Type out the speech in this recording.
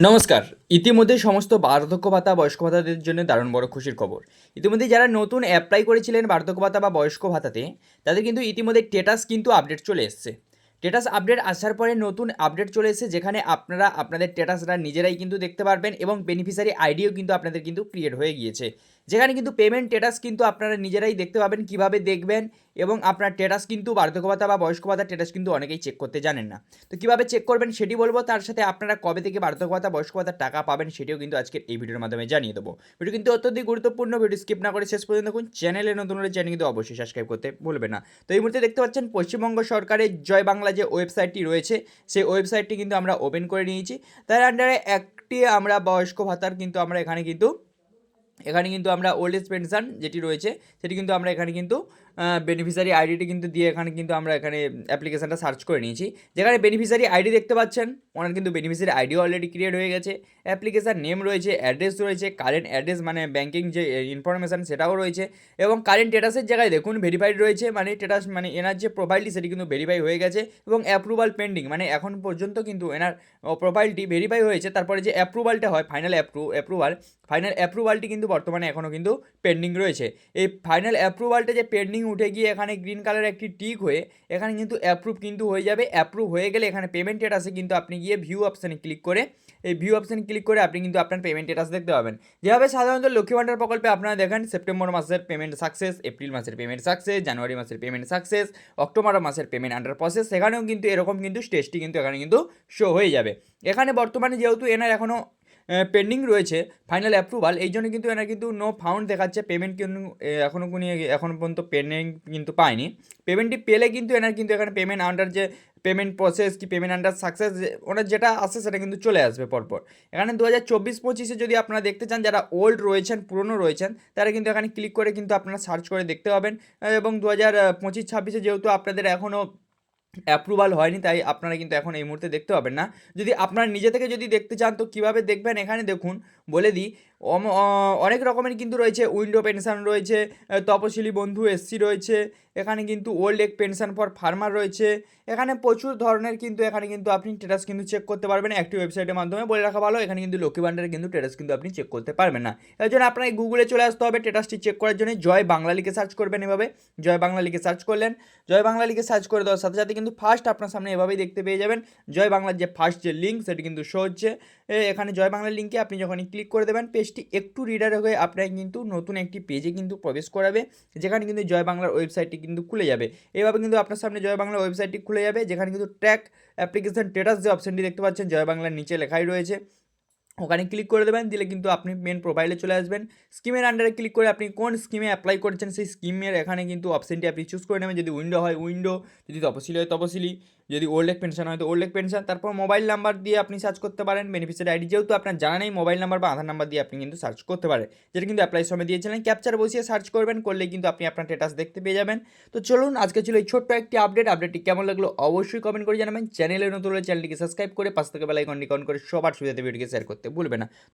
নমস্কার। ইতিমধ্যে সমস্ত বার্ধক্য ভাতা বয়স্ক ভাতাদের জন্য দারুণ বড় খুশির খবর। ইতিমধ্যে যারা নতুন অ্যাপ্লাই করেছিলেন বার্ধক্য ভাতা বা বয়স্ক ভাতাতে, তাদের কিন্তু ইতিমধ্যে টেটাস কিন্তু আপডেট চলে এসছে। টেটাস আপডেট আসার পরে নতুন আপডেট চলে এসেছে যেখানে আপনারা, আপনাদের টেটাসরা নিজেরাই কিন্তু দেখতে পারবেন এবং বেনিফিশিয়ারি আইডিও কিন্তু আপনাদের কিন্তু ক্রিয়েট হয়ে গিয়েছে। যেখানে কিন্তু পেমেন্ট টেটাস কিন্তু আপনারা নিজেরাই দেখতে পাবেন, কীভাবে দেখবেন এবং আপনার টেটাস কিন্তু বার্ধক্য ভাতা বা বয়স্ক ভাতা টেটাস কিন্তু অনেকেই চেক করতে জানেন না। তো কীভাবে চেক করবেন সেটি বলব, তার সাথে আপনারা কবে থেকে বার্ধক্য ভাতা বয়স্ক ভাতার টাকা পাবেন সেটিও কিন্তু আজকের এই ভিডিওর মাধ্যমে জানিয়ে দেবো। ভিডিও কিন্তু অত্যধিক গুরুত্বপূর্ণ, ভিডিও স্কিপ না করে শেষ পর্যন্ত দেখুন চ্যানেলে নতুন হলে চ্যানেল কিন্তু অবশ্যই সাবস্ক্রাইব করতে ভুলবে না। তো এই মুহূর্তে দেখতে পাচ্ছেন পশ্চিমবঙ্গ সরকারের জয় বাংলা যে ওয়েবসাইটটি রয়েছে, সেই ওয়েবসাইটটি কিন্তু আমরা ওপেন করে নিয়েছি। তার আন্ডারে একটি আমরা বয়স্ক ভাতার কিন্তু আমরা এখানে কিন্তু এখানে কিন্তু আমরা ওল্ড এজ পেনশন যেটি রয়েছে, সেটি কিন্তু আমরা এখানে কিন্তু বেনিফিশিয়ারি আইডিটি কিন্তু দিয়ে এখানে কিন্তু আমরা এখানে অ্যাপ্লিকেশানটা সার্চ করে নিয়েছি। যেখানে বেনিফিশিয়ারি আইডি দেখতে পাচ্ছেন, ওনার কিন্তু বেনিফিশিয়ারি আইডিও অলরেডি ক্রিয়েট হয়ে গেছে। অ্যাপ্লিকেশান নেম রয়েছে অ্যাড্রেস রয়েছে কারেন্ট অ্যাড্রেস মানে ব্যাঙ্কিং যে ইনফরমেশান সেটাও রয়েছে এবং কারেন্ট স্টেটাসের জায়গায় দেখুন ভেরিফাইড রয়েছে মানে স্টেটাস মানে এনার যে প্রোফাইলটি সেটি কিন্তু ভেরিফাই হয়ে গেছে এবং অ্যাপ্রুভাল পেন্ডিং মানে এখন পর্যন্ত কিন্তু এনার প্রোফাইলটি ভেরিফাই হয়েছে, তারপরে যে অ্যাপ্রুভালটা হয় ফাইনাল অ্যাপ্রু অ্যাপ্রুভাল ফাইনাল অ্যাপ্রুভালটি কিন্তু বর্তমানে এখনও কিন্তু পেন্ডিং রয়েছে। এই ফাইনাল অ্যাপ্রুভালটা যে পেন্ডিং উঠে গিয়ে এখানে গ্রিন কালারের একটি টিক হয়ে, এখানে কিন্তু অ্যাপ্রুভ কিন্তু হয়ে যাবে। অ্যাপ্রুভ হয়ে গেলে এখানে পেমেন্ট স্টেটাসে কিন্তু আপনি গিয়ে ভিউ অপশানে ক্লিক করে, এই ভিউ অপশানে ক্লিক করে আপনি কিন্তু আপনার পেমেন্ট স্টেটাস দেখতে পাবেন। যেভাবে সাধারণত লক্ষ্মী ভাণ্ডার প্রকল্পে আপনারা দেখেন সেপ্টেম্বর মাসের পেমেন্ট সাকসেস এপ্রিল মাসের পেমেন্ট সাকসেস জানুয়ারি মাসের পেমেন্ট সাকসেস অক্টোবর মাসের পেমেন্ট আন্ডার প্রসেস সেখানেও কিন্তু এরকম কিন্তু স্টেজটি কিন্তু এখানে কিন্তু শো হয়ে যাবে। এখানে বর্তমানে যেহেতু এনার এখনও পেন্ডিং রয়েছে ফাইনাল অ্যাপ্রুভাল এই জন্য কিন্তু এনার কিন্তু নো ফাউন্ড দেখাচ্ছে পেমেন্ট কিন্তু এখনও কোনো এখনও পর্যন্ত পেন্ডিং কিন্তু পায়নি। পেমেন্টটি পেলে কিন্তু এনার কিন্তু এখানে পেমেন্ট আন্ডার যে পেমেন্ট প্রসেস কি পেমেন্ট আন্ডার সাকসেস ওনার যেটা আসে সেটা কিন্তু চলে আসবে পরপর। এখানে দু হাজার চব্বিশ পঁচিশে যদি আপনারা দেখতে চান, যারা ওল্ড রয়েছেন, পুরনো রয়েছেন, তারা কিন্তু এখানে ক্লিক করে কিন্তু আপনারা সার্চ করে দেখতে পাবেন। এবং দু হাজার পঁচিশ, ছাব্বিশে যেহেতু আপনাদের এখনও অ্যাপ্রুভাল হয়নি, তাই আপনারা কিন্তু এখন এই মুহূর্তে দেখতে পাবেন না। যদি আপনারা নিজে থেকে যদি দেখতে চান, তো কীভাবে দেখবেন? এখানে দেখুন, বলে দিই অনেক রকমের কিন্তু রয়েছে, উইন্ডো পেনশন রয়েছে তপশিলি বন্ধু এসসি রয়েছে, এখানে কিন্তু old age pension for farmer রয়েছে, এখানে প্রচুর ধরনের কিন্তু, এখানে কিন্তু আপনি স্টেটাস কিন্তু চেক করতে পারবেন একটি ওয়েবসাইটের মাধ্যমে বলে রাখা ভালো, এখানে কিন্তু লক্ষ্মী ভাণ্ডারে কিন্তু স্টেটাস কিন্তু আপনি চেক করতে পারবেন না। এর জন্য আপনাকে গুগলে চলে আসতে হবে স্টেটাসটি চেক করার জন্য জয় বাংলা লিখে সার্চ করবেন এভাবে, জয় বাংলা লিখে সার্চ করলেন, জয় বাংলা লিখে সার্চ করে দেওয়ার সাথে সাথে কিন্তু ফার্স্ট আপনার সামনে এভাবেই দেখতে পেয়ে যাবেন। জয় বাংলার যে ফার্স্ট যে লিঙ্ক সেটি কিন্তু শো হচ্ছে। এখানে জয় বাংলার লিঙ্কে আপনি যখনই ক্লিক করে দেবেন পেজটি একটু রিডার হয়ে আপনাকে কিন্তু নতুন একটি পেজে কিন্তু প্রবেশ করাবে, যেখানে কিন্তু জয় বাংলার ওয়েবসাইটটি কিন্তু খুলে যাবে। এভাবে কিন্তু আপনার সামনে জয় বাংলার ওয়েবসাইটটি খুলে যাবে, যেখানে কিন্তু ট্র্যাক অ্যাপ্লিকেশন স্টেটাস যে অপশনটি দেখতে পাচ্ছেন, জয় বাংলার নিচে লেখাই রয়েছে। ওখানে ক্লিক করে দেবেন, দিলে কিন্তু আপনি মেন প্রোফাইলে চলে আসবেন। স্কিমের আন্ডারে ক্লিক করে আপনি কোন স্কিমে অ্যাপ্লাই করছেন, সেই স্কিমের এখানে কিন্তু অপশানটি আপনি চুজ করে নেবেন। যদি উইন্ডো হয় উইন্ডো যদি তপশিলি হয় তপশিলি। যদি ওল্ড এগ পেনশন হয় তো ওল্ড এগ পেনশন তারপর মোবাইল নাম্বার দিয়ে আপনি সার্চ করতে পারেন বেনিফিশিয়ারি আইডি যেহেতু আপনার জানা নেই মোবাইল নাম্বার বা আধার নাম্বার দিয়ে আপনি কিন্তু সার্চ করতে পারেন। যেটা কিন্তু অ্যাপ্লাই সময় দিয়েছিলেন ক্যাপচার বসিয়ে সার্চ করবেন, করলে কিন্তু আপনি আপনার স্টেটাস দেখতে পেয়ে যাবেন। তো চলুন, আজকে ছিল এই ছোট্ট একটি আপডেট আপডেটটি কেমন লাগল অবশ্যই কমেন্ট করে জানাবেন। চ্যানেলে নতুন হলে চ্যানেলটিকে সাবস্ক্রাইব করে পাশ থেকে বেলাইকন নিকন করে সবার সুবিধাতে ভিডিওকে শেয়ার করতে ভুলবে না।